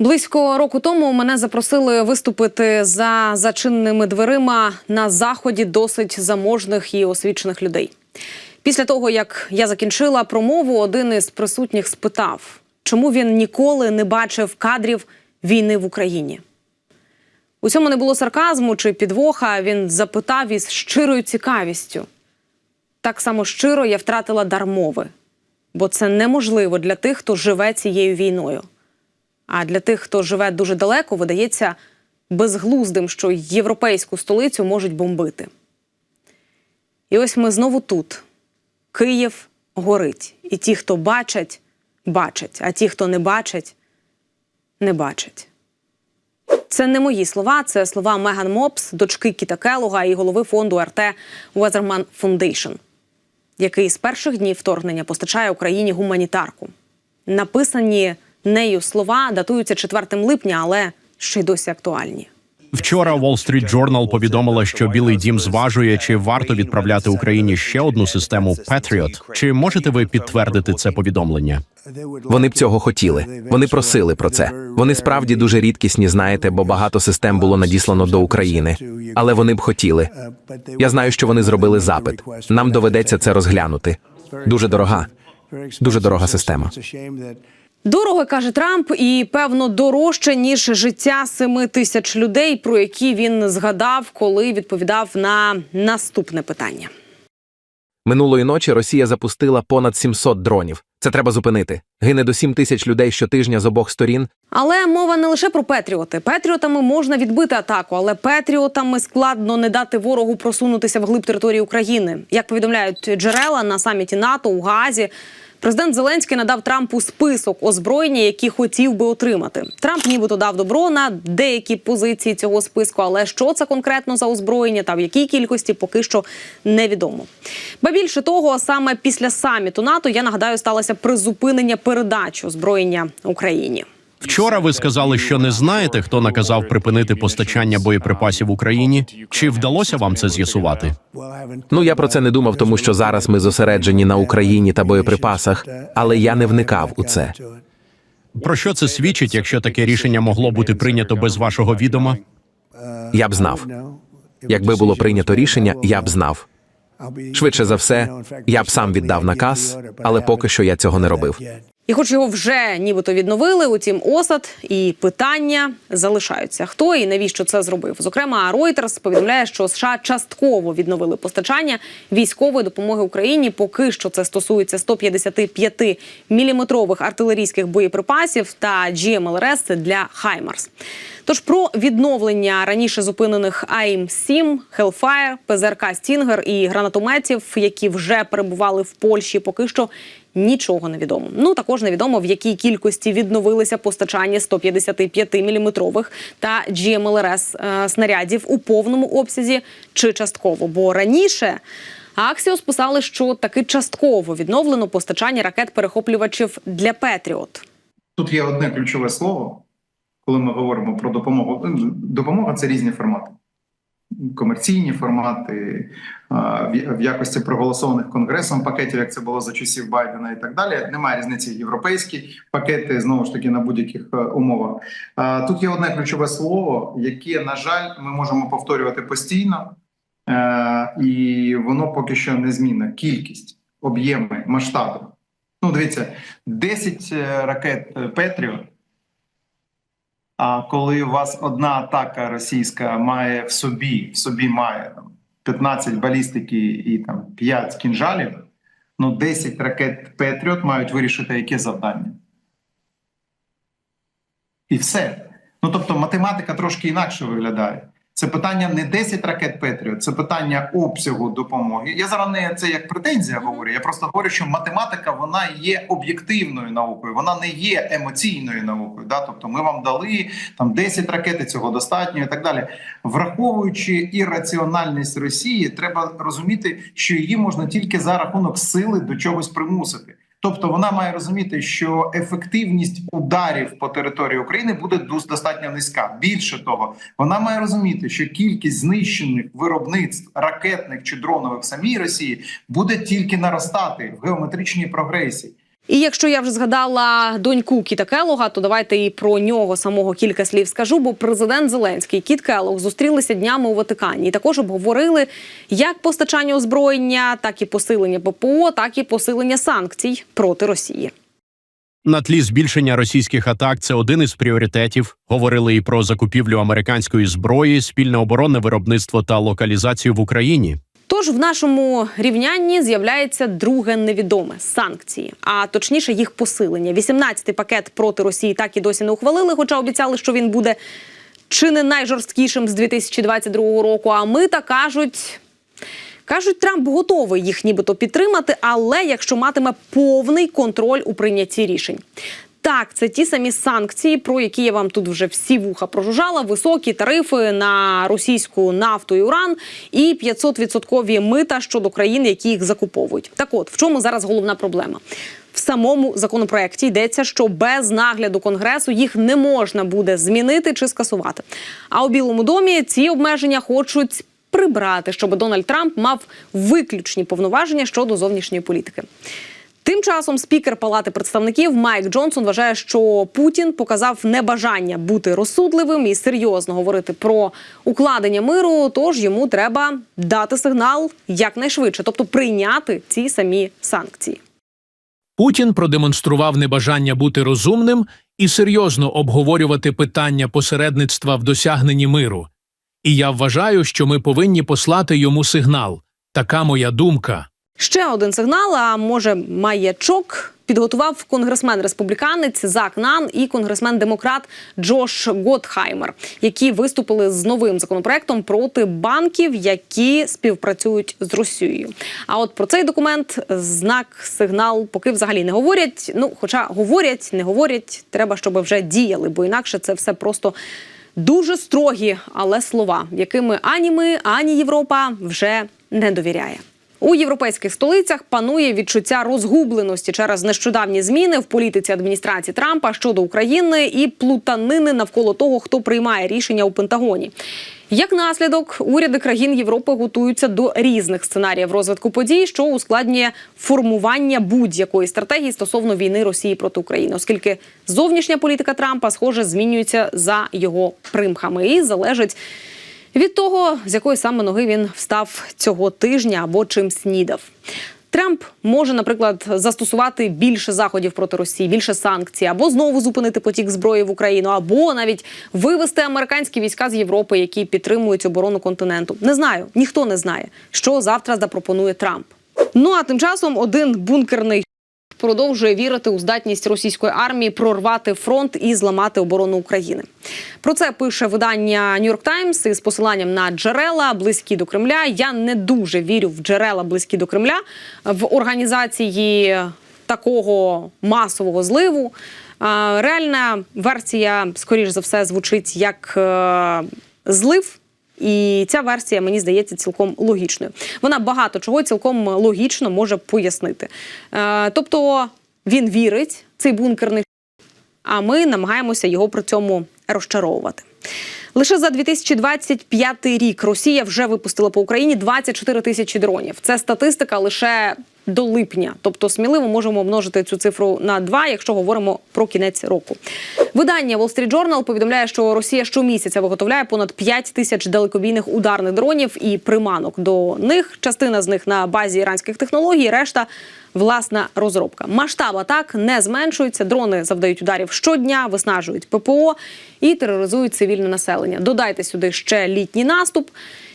Близько року тому мене запросили виступити за зачиненими дверима на заході досить заможних і освічених людей. Після того, як я закінчила промову, один із присутніх спитав, чому він ніколи не бачив кадрів війни в Україні. У цьому не було сарказму чи підвоха. Він запитав із щирою цікавістю. Так само щиро я втратила дар мови, бо це неможливо для тих, хто живе цією війною. А для тих, хто живе дуже далеко, видається безглуздим, що європейську столицю можуть бомбити. І ось ми знову тут. Київ горить. І ті, хто бачать, бачать, а ті, хто не бачать, не бачать. Це не мої слова, це слова Меган Мопс, дочки Кіта Келога і голови фонду РТ Weatherman Foundation, який з перших днів вторгнення постачає Україні гуманітарку. Написані нею слова датуються 4 липня, але ще й досі актуальні. Вчора Wall Street Journal повідомила, що Білий Дім зважує, чи варто відправляти Україні ще одну систему Patriot. Чи можете ви підтвердити це повідомлення? Вони б цього хотіли. Вони просили про це. Вони справді дуже рідкісні, знаєте, бо багато систем було надіслано до України. Але вони б хотіли. Я знаю, що вони зробили запит. Нам доведеться це розглянути. Дуже дорога. Дуже дорога система. Дорого каже Трамп, і певно дорожче ніж життя семи тисяч людей, про які він згадав, коли відповідав на наступне питання. Минулої ночі Росія запустила понад 700 дронів. Це треба зупинити. Гине до 7 тисяч людей щотижня з обох сторін. Але мова не лише про Петріоти. Петріотами можна відбити атаку, але Петріотами складно не дати ворогу просунутися вглиб території України. Як повідомляють джерела на саміті НАТО у Гаазі. Президент Зеленський надав Трампу список озброєння, які хотів би отримати. Трамп нібито дав добро на деякі позиції цього списку, але що це конкретно за озброєння та в якій кількості поки що невідомо. Ба більше того, саме після саміту НАТО я нагадаю сталося призупинення передачі озброєння Україні. Вчора ви сказали, що не знаєте, хто наказав припинити постачання боєприпасів Україні. Чи вдалося вам це з'ясувати? Ну я про це не думав, тому що зараз ми зосереджені на Україні та боєприпасах, але я не вникав у це. Про що це свідчить, якщо таке рішення могло бути прийнято без вашого відома? Я б знав. Якби було прийнято рішення, я б знав. Швидше за все, я б сам віддав наказ, але поки що я цього не робив. І, хоч його вже нібито відновили, утім осад і питання залишаються. Хто і навіщо це зробив? Зокрема, Reuters повідомляє, що США частково відновили постачання військової допомоги Україні. Поки що це стосується 155 міліметрових артилерійських боєприпасів та GMLRS для Хаймарс. Тож про відновлення раніше зупинених АІМ-7, Hellfire, ПЗРК Стінгер і гранатометів, які вже перебували в Польщі, поки що нічого не відомо. Ну також невідомо в якій кількості відновилися постачання 155 міліметрових та GMLRS е, снарядів у повному обсязі чи частково. Бо раніше Аксіос писали, що таки частково відновлено постачання ракет-перехоплювачів для Петріот. Тут є одне ключове слово, коли ми говоримо про допомогу. Допомога це різні формати. Комерційні формати в якості проголосованих конгресом пакетів, як це було за часів Байдена, і так далі. Немає різниці європейські пакети знову ж таки на будь-яких е, умовах. Тут є одне ключове слово, яке, на жаль, ми можемо повторювати постійно, е, і воно поки що не змінна. Кількість, об'єми, масштаби. Ну, дивіться, 10 ракет Петріот. А коли у вас одна атака російська має в собі, в собі має там 15 балістики і там 5 кінжалів, ну 10 ракет Петріот мають вирішити яке завдання. І все. Ну тобто математика трошки інакше виглядає. Це питання не 10 ракет Петріот, це питання обсягу допомоги. Я зараз не це як претензія говорю. Я просто говорю, що математика вона є об'єктивною наукою, вона не є емоційною наукою. Да? Тобто, ми вам дали там 10 ракет, і цього достатньо і так далі. Враховуючи ірраціональність Росії, треба розуміти, що її можна тільки за рахунок сили до чогось примусити. Тобто вона має розуміти, що ефективність ударів по території України буде дос- достатньо низька. Більше того, вона має розуміти, що кількість знищених виробництв ракетних чи дронових самій Росії буде тільки наростати в геометричній прогресії. І якщо я вже згадала доньку Кіта Келога, то давайте і про нього самого кілька слів скажу. Бо президент Зеленський Кіт Келог зустрілися днями у Ватикані і також обговорили як постачання озброєння, так і посилення ППО, так і посилення санкцій проти Росії. На тлі збільшення російських атак це один із пріоритетів. Говорили і про закупівлю американської зброї, спільне оборонне виробництво та локалізацію в Україні. Тож в нашому рівнянні з'являється друге невідоме санкції, а точніше їх посилення. 18-й пакет проти Росії так і досі не ухвалили, хоча обіцяли, що він буде чи не найжорсткішим з 2022 року. А ми та кажуть. Кажуть, Трамп готовий їх нібито підтримати, але якщо матиме повний контроль у прийнятті рішень. Так, це ті самі санкції, про які я вам тут вже всі вуха прожужжала. Високі тарифи на російську нафту і уран і 500% мита щодо країн, які їх закуповують. Так от в чому зараз головна проблема? В самому законопроекті йдеться, що без нагляду конгресу їх не можна буде змінити чи скасувати. А у Білому домі ці обмеження хочуть прибрати, щоб Дональд Трамп мав виключні повноваження щодо зовнішньої політики. Тим часом спікер Палати представників Майк Джонсон вважає, що Путін показав небажання бути розсудливим і серйозно говорити про укладення миру. Тож йому треба дати сигнал якнайшвидше, тобто прийняти ці самі санкції. Путін продемонстрував небажання бути розумним і серйозно обговорювати питання посередництва в досягненні миру. І я вважаю, що ми повинні послати йому сигнал. Така моя думка. Ще один сигнал, а може маячок, підготував конгресмен республіканець Зак Нан і конгресмен демократ Джош Готхаймер, які виступили з новим законопроектом проти банків, які співпрацюють з Росією. А от про цей документ знак сигнал поки взагалі не говорять. Ну, хоча говорять, не говорять, треба, щоб вже діяли, бо інакше це все просто. Дуже строгі, але слова, якими ані ми, ані Європа вже не довіряє. У європейських столицях панує відчуття розгубленості через нещодавні зміни в політиці адміністрації Трампа щодо України і плутанини навколо того, хто приймає рішення у Пентагоні. Як наслідок, уряди країн Європи готуються до різних сценаріїв розвитку подій, що ускладнює формування будь-якої стратегії стосовно війни Росії проти України, оскільки зовнішня політика Трампа, схоже, змінюється за його примхами і залежить від того, з якої саме ноги він встав цього тижня або чим снідав. Трамп може, наприклад, застосувати більше заходів проти Росії, більше санкцій, або знову зупинити потік зброї в Україну, або навіть вивести американські війська з Європи, які підтримують оборону континенту. Не знаю, ніхто не знає, що завтра запропонує Трамп. Ну а тим часом один бункерний продовжує вірити у здатність російської армії прорвати фронт і зламати оборону України. Про це пише видання York Times із посиланням на джерела близькі до Кремля. Я не дуже вірю в джерела близькі до Кремля в організації такого масового зливу. Реальна версія, скоріш за все, звучить як е, злив. І ця версія мені здається цілком логічною. Вона багато чого цілком логічно може пояснити. Е, тобто він вірить, цей бункерний, а ми намагаємося його при цьому розчаровувати. Лише за 2025 рік Росія вже випустила по Україні 24 тисячі дронів. Це статистика лише до липня. Тобто сміливо можемо множити цю цифру на два, якщо говоримо про кінець року. Видання Wall Street Journal повідомляє, що Росія щомісяця виготовляє понад 5 тисяч далекобійних ударних дронів і приманок до них. Частина з них на базі іранських технологій, решта власна розробка. Масштаб атак не зменшується. Дрони завдають ударів щодня, виснажують ППО і тероризують цивільне населення. Додайте сюди ще літній наступ.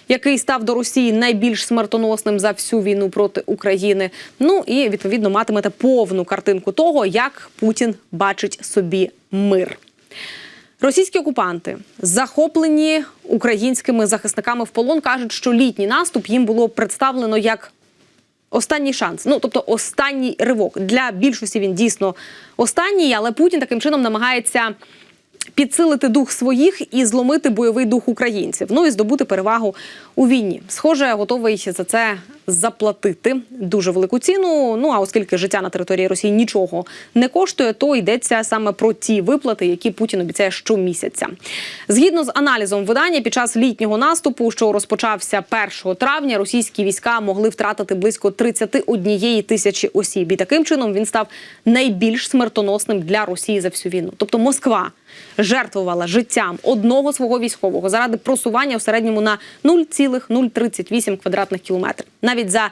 Який став до Росії найбільш смертоносним за всю війну проти України? Ну і відповідно матимете повну картинку того, як Путін бачить собі мир. Російські окупанти, захоплені українськими захисниками в полон, кажуть, що літній наступ їм було представлено як останній шанс. Ну тобто останній ривок. Для більшості він дійсно останній, але Путін таким чином намагається підсилити дух своїх і зломити бойовий дух українців. Ну і здобути перевагу у війні. Схоже, готовий за це заплатити дуже велику ціну. Ну а оскільки життя на території Росії нічого не коштує, то йдеться саме про ті виплати, які Путін обіцяє щомісяця. Згідно з аналізом видання, під час літнього наступу, що розпочався 1 травня, російські війська могли втратити близько 31 тисячі осіб. І таким чином він став найбільш смертоносним для Росії за всю війну. Тобто Москва жертвувала життям одного свого військового заради просування в середньому на 0,038 квадратних кілометрів. Навіть за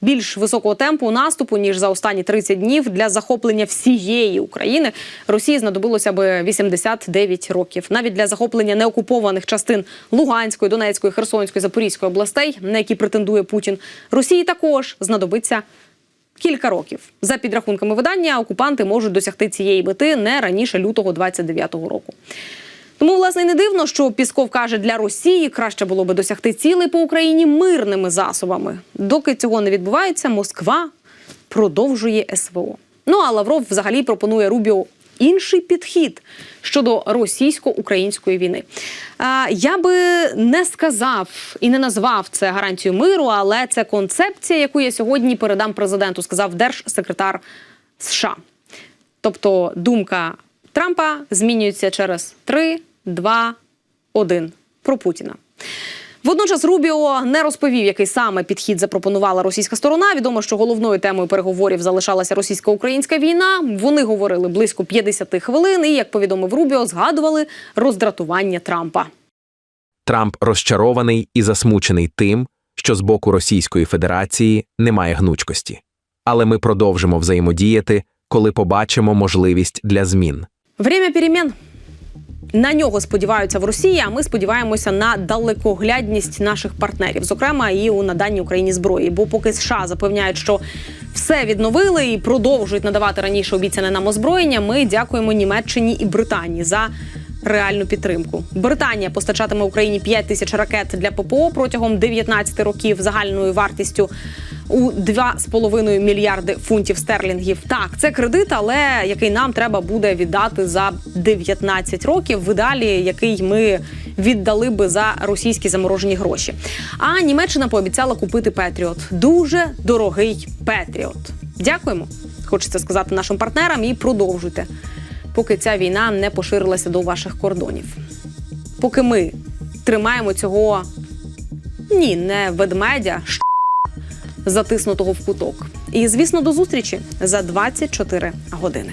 більш високого темпу наступу ніж за останні 30 днів для захоплення всієї України Росії знадобилося би 89 років. Навіть для захоплення неокупованих частин Луганської, Донецької, Херсонської, Запорізької областей, на які претендує Путін, Росії також знадобиться кілька років. За підрахунками видання, окупанти можуть досягти цієї мети не раніше лютого 29-го року. Тому, власне, не дивно, що Пісков каже, для Росії краще було би досягти цілей по Україні мирними засобами. Доки цього не відбувається, Москва продовжує СВО. Ну а Лавров взагалі пропонує Рубіо інший підхід щодо російсько-української війни. Я би не сказав і не назвав це гарантією миру, але це концепція, яку я сьогодні передам президенту, сказав держсекретар США. Тобто думка Трампа змінюється через 3, 2, 1 про Путіна. Водночас Рубіо не розповів, який саме підхід запропонувала російська сторона. Відомо, що головною темою переговорів залишалася російсько-українська війна. Вони говорили близько 50 хвилин, і як повідомив Рубіо, згадували роздратування Трампа. Трамп розчарований і засмучений тим, що з боку Російської Федерації немає гнучкості. Але ми продовжимо взаємодіяти, коли побачимо можливість для змін. Время перемін. На нього сподіваються в Росії. А ми сподіваємося на далекоглядність наших партнерів, зокрема і у наданні Україні зброї. Бо поки США запевняють, що все відновили і продовжують надавати раніше обіцяне нам озброєння. Ми дякуємо Німеччині і Британії за реальну підтримку. Британія постачатиме Україні 5 тисяч ракет для ППО протягом 19 років загальною вартістю у 2,5 мільярди фунтів стерлінгів. Так, це кредит, але який нам треба буде віддати за 19 років. В ідеалі, який ми віддали би за російські заморожені гроші. А Німеччина пообіцяла купити Петріот. Дуже дорогий Петріот. Дякуємо. Хочеться сказати нашим партнерам і продовжуйте, поки ця війна не поширилася до ваших кордонів. Поки ми тримаємо цього ні, не ведмедя, затиснутого в куток. І звісно, до зустрічі за 24 години.